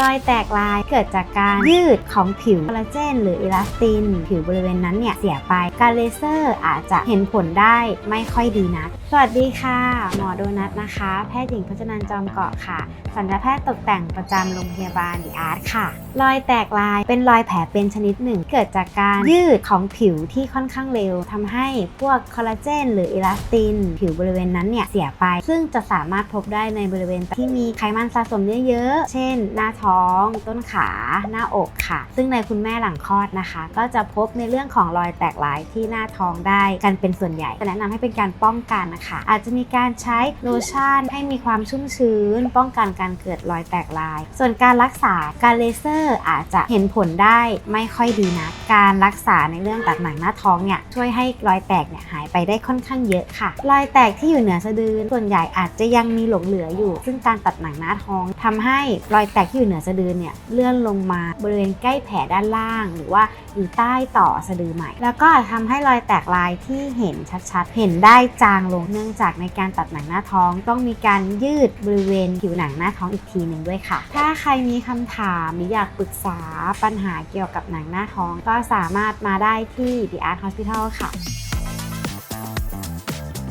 รอยแตกลายเกิดจากการยืดของผิวคอลลาเจนหรืออิลาสติน ผิวบริเวณนั้นเนี่ยเสียไป การเลเซอร์อาจจะเห็นผลได้ไม่ค่อยดีนัก สวัสดีค่ะ หมอโดนัทนะคะ แพทย์หญิงพจนันจอมเกาะค่ะ สัญญาแพทย์ตกแต่งประจำโรงพยาบาลดีอาร์ตค่ะ รอยแตกลายเป็นรอยแผลเป็นชนิดหนึ่ง เกิดจากการยืดของผิวที่ค่อนข้างเร็วทำให้พวกคอลลาเจนหรืออิลาสติน ผิวบริเวณนั้นเนี่ยเสียไป ซึ่งจะสามารถพบได้ในบริเวณที่มีไขมันสะสมเยอะๆ เช่น หน้าท้อง ต้นขา หน้าอกค่ะ ซึ่งในคุณแม่หลังคลอดนะคะ ก็จะพบในเรื่องของรอยแตกลายที่หน้าท้องได้กันเป็นส่วนใหญ่จะแนะนำให้เป็นการป้องกันนะคะ อาจจะมีการใช้โลชั่นให้มีความชุ่มชื้น ป้องกันการเกิดรอยแตกลาย ส่วนการรักษาการเลเซอร์อาจจะเห็นผลได้ไม่ค่อยดีนะการรักษาในเรื่องตัดหนังหน้าท้องเนี่ยช่วยให้รอยแตกเนี่ยหายไปได้ค่อนข้างเยอะค่ะ รอยแตกที่อยู่เหนือสะดือส่วนใหญ่อาจจะยังมีหลงเหลืออยู่ ซึ่งการตัดหนังหน้าท้องทำให้รอยแตกที่อยู่เหนือสะดือเนี่ยเลื่อนลงมาบริเวณใกล้แผลด้านล่าง หรือว่าอยู่ใต้ต่อสะดือใหม่ แล้วก็อาจทำให้รอยแตกลายที่เห็นชัดๆ เห็นได้จางลงเนื่องจากในการตัดหนังหน้าท้อง ต้องมีการยืดบริเวณผิวหนังหน้าท้องอีกทีหนึ่งด้วยค่ะ ถ้าใครมีคำถามหรืออยากปรึกษาปัญหาเกี่ยวกับหนังหน้าท้อง ก็สามารถมาได้ที่ The Art Hospital ค่ะ